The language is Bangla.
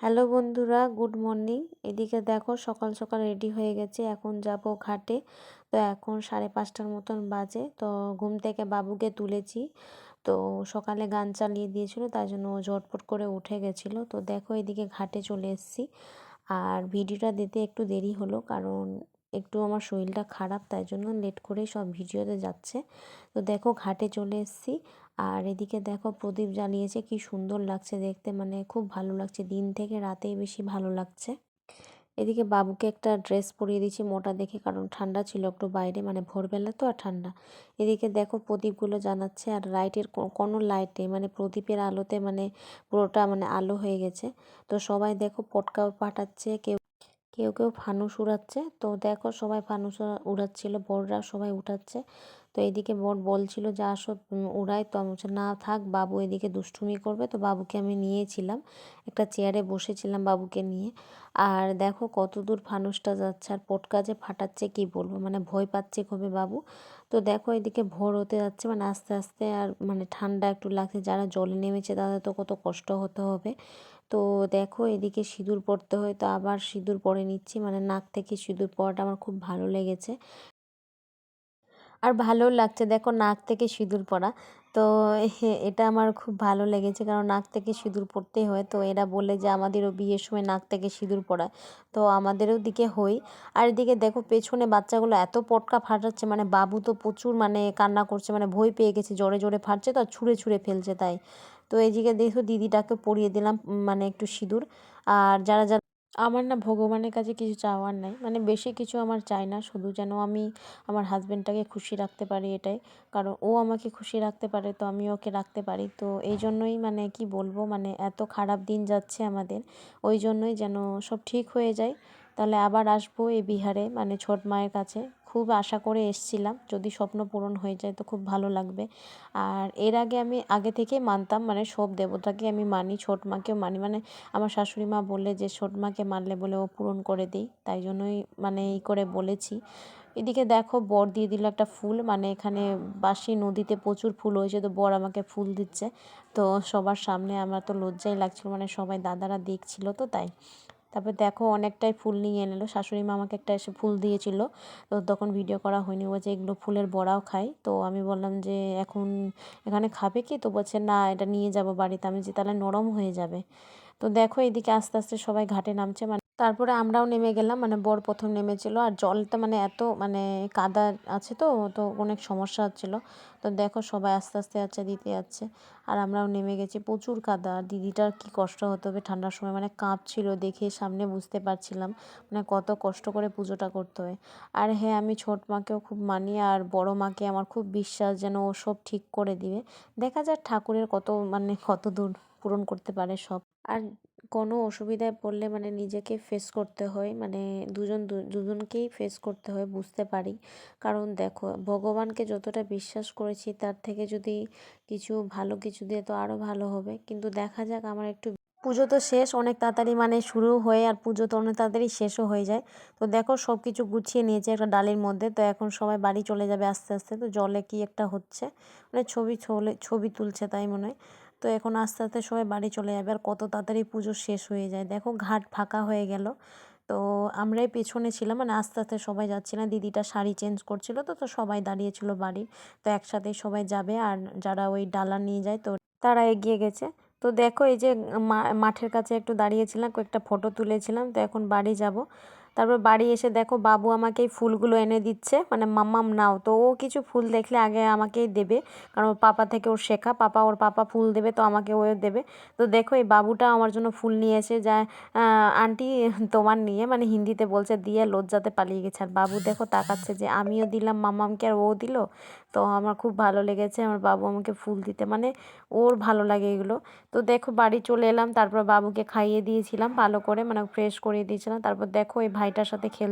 হ্যালো বন্ধুরা, গুড মর্নিং। এদিকে দেখো সকাল সকাল রেডি হয়ে গেছে। এখন যাব ঘাটে। তো এখন সাড়ে পাঁচটার মতন বাজে। তো ঘুম থেকে বাবুকে তুলেছি। তো সকালে গান চালিয়ে দিয়েছিল, তাই জন্য ও ঝটপট করে উঠে গেছিল। তো দেখো এদিকে ঘাটে চলে এসেছি। আর ভিডিওটা দিতে একটু দেরি হলো, কারণ একটু আমার শরীরটা খারাপ, তাই জন্য লেট করেই সব ভিডিওতে যাচ্ছে। তো দেখো ঘাটে চলে এসেছি। আর এদিকে দেখো প্রদীপ জ্বালিয়েছে, কি সুন্দর লাগছে দেখতে মানে খুব ভালো লাগছে। দিন থেকে রাতেই বেশি ভালো লাগছে। এদিকে বাবুকে একটা ড্রেস পরিয়ে দিয়েছি মোটা দেখে, কারণ ঠান্ডা ছিল একটু বাইরে মানে ভোরবেলা তো আর ঠান্ডা। এদিকে দেখো প্রদীপগুলো জানাচ্ছে আর লাইটের কোনো লাইটে মানে প্রদীপের আলোতে মানে পুরোটা মানে আলো হয়ে গেছে। তো সবাই দেখো পটকাও পাঠাচ্ছে, কেউ কেউ কেউ ফানুস উড়াচ্ছে। তো দেখো সবাই ফানুস উড়াচ্ছিল, বড়রা সবাই উঠাচ্ছে। তো এদিকে বর বলছিল যে, আসো উড়াই। তো আমি না থাক, বাবু এদিকে দুষ্টুমি করবে। তো বাবুকে আমি নিয়েছিলাম। একটা চেয়ারে বসেছিলাম বাবুকে নিয়ে। আর দেখো কত দূর ফানুসটা যাচ্ছে, আর পটকা যে ফাটাচ্ছে কি বলব? মানে ভয় পাচ্ছে খুবই বাবু। তো দেখো এদিকে ভোর হতে যাচ্ছে মানে আস্তে আস্তে আর মানে ঠান্ডা একটু লাগছে। যারা জলে নেমেছে তাদের তো কত কষ্ট হতে হবে। তো দেখো এদিকে সিঁদুর পরতে হয়, তো আবার সিঁদুর পরে নিচ্ছি। মানে নাক থেকে সিঁদুর পরাটা আমার খুব ভালো লেগেছে। আর ভালো লাগছে, দেখো নাক থেকে সিঁদুর পরা তো এটা আমার খুব ভালো লেগেছে কারণ নাক থেকে সিঁদুর পরতেই হয়। তো এরা বলে যে আমাদেরও বিয়ের সময় নাক থেকে সিঁদুর পরায় তো আমাদেরও দিকে হই। আর এদিকে দেখো পেছনে বাচ্চাগুলো এত পটকা ফাটাচ্ছে মানে বাবু তো প্রচুর মানে কান্না করছে মানে ভয় পেয়ে গেছে। জোরে জোরে ফাটছে তো আর ছুঁড়ে ছুঁড়ে ফেলছে তাই। তো এদিকে দেখো দিদিটাকে পরিয়ে দিলাম মানে একটু সিঁদুর। আর যারা যারা, আমার না ভগবানের কাছে কিছু চাওয়ার নাই। মানে বেশি কিছু আমার চাই না, শুধু যেন আমি আমার হাজব্যান্ডটাকে খুশি রাখতে পারি এটাই। কারণ ও আমাকে খুশি রাখতে পারে, তো আমি ওকে রাখতে পারি। তো এই জন্যই মানে কি বলব মানে এত খারাপ দিন যাচ্ছে আমাদের। ওই জন্যই যেন সব ঠিক হয়ে যায়। তাহলে আবার আসব এই বিহারে মানে ছোট মায়ের কাছে। খুব আশা করে এসছিলাম। যদি স্বপ্ন পূরণ হয়ে যায় তো খুব ভালো লাগবে। আর এর আগে আমি, আগে থেকে মানতাম মানে সব দেবতাকে আমি মানি, ছোট মাকেও মানি। মানে আমার শাশুড়ি মা বললে যে, ছোট মাকে মানলে বলে ও পূরণ করে দিই। তাই জন্যই মানে এই করে বলেছি। এদিকে দেখো, বর দিয়ে দিল একটা ফুল। মানে এখানে বাসি নদীতে প্রচুর ফুল হয়েছে তো বর আমাকে ফুল দিচ্ছে। তো সবার সামনে আমার তো লজ্জাই লাগছিল। মানে সবাই দাদারা দেখছিল তো তাই। তারপর দেখো অনেকটাই ফুল নিয়ে এলো শাশুড়ি মা আমাকে একটা এসে ফুল দিয়েছিল। তো তখন ভিডিও করা হয়নি। বলছে এগুলো ফুলের বড়াও খাই তো আমি বললাম যে, এখন এখানে খাবে কি? তো বলছে, না, এটা নিয়ে যাব বাড়িতে। আমি যে তাহলে নরম হয়ে যাবে। তো দেখো এদিকে আস্তে আস্তে সবাই ঘাটে নামছে। মানে তারপরে আমরাও নেমে গেলাম মানে বর প্রথম নেমেছিল আর জলটা মানে এত মানে কাদা আছে তো তো অনেক সমস্যা হচ্ছিল। তো দেখো সবাই আস্তে আস্তে যাচ্ছে, দিতে যাচ্ছে আর আমরাও নেমে গেছি। প্রচুর কাদা আর দিদিটার কী কষ্ট হতে হবে ঠান্ডার সময় মানে কাঁপছিল দেখে সামনে বুঝতে পারছিলাম মানে কত কষ্ট করে পুজোটা করতে হয়। আর হ্যাঁ আমি ছোট মাকেও খুব মানি আর বড় মাকে আমার খুব বিশ্বাস যেন ও সব ঠিক করে দিবে। দেখা যাক ঠাকুরের কত মানে কত দূর পূরণ করতে পারে সব। আর কোনো অসুবিধায় পড়লে মানে নিজেকে ফেস করতে হয় মানে দুজন দুজনকেই ফেস করতে হয়, বুঝতে পারি। কারণ দেখো, ভগবানকে যতটা বিশ্বাস করেছি তার থেকে যদি কিছু ভালো কিছু দিয়ে তো আরও ভালো হবে। কিন্তু দেখা যাক আমার একটু পুজো তো শেষ, অনেক তাড়াতাড়ি মানে শুরু হয়ে আর পুজো তো অনেক তাড়াতাড়ি শেষও হয়ে যায়। তো দেখো সব কিছু গুছিয়ে নিয়েছে একটা ডালের মধ্যে। তো এখন সবাই বাড়ি চলে যাবে আস্তে আস্তে। তো জলে কি একটা হচ্ছে? মানে ছবি ছবি তুলছে তাই মনে হয়। তো এখন আস্তে আস্তে সবাই বাড়ি চলে যাবে। আর কত তাড়াতাড়ি পুজো শেষ হয়ে যায়। দেখো ঘাট ফাঁকা হয়ে গেল। তো আমরাই পেছনে ছিলাম। মানে আস্তে আস্তে সবাই যাচ্ছিলাম দিদিটা শাড়ি চেঞ্জ করছিল তো তো সবাই দাঁড়িয়েছিল বাড়ি। তো একসাথেই সবাই যাবে। আর যারা ওই ডালা নিয়ে যায়, তো তারা এগিয়ে গেছে। তো দেখো এই যে মাঠের কাছে একটু দাঁড়িয়েছিলাম, কয়েকটা ফটো তুলেছিলাম। তো এখন বাড়ি যাব। তারপর বাড়ি এসে দেখো বাবু আমাকে এই ফুলগুলো এনে দিচ্ছে। মানে মাম্মাম, নাও। তো ও কিছু ফুল দেখলে আগে আমাকেই দেবে। কারণ ওর পাপা থেকে ওর শেখা। পাপা, ওর পাপা ফুল দেবে তো আমাকে ও দেবে। তো দেখো এই বাবুটা আমার জন্য ফুল নিয়ে এসে যা আন্টি তোমার নিয়ে মানে হিন্দিতে বলছে, দিয়ে লজ্জাতে পালিয়ে গেছে। আর বাবু দেখো তাকাচ্ছে যে, আমিও দিলাম, মাম্মামকে আর ও দিল? তো আমার খুব ভালো লেগেছে। আমার বাবু আমাকে ফুল দিতে মানে ওর ভালো লাগে এগুলো। তো দেখো বাড়ি চলে এলাম, তারপর বাবুকে খাইয়ে দিয়েছিলাম, ভালো করে মানে ফ্রেশ করিয়ে দিয়েছিলাম। তারপর দেখো এই ভাইটার সাথে খেল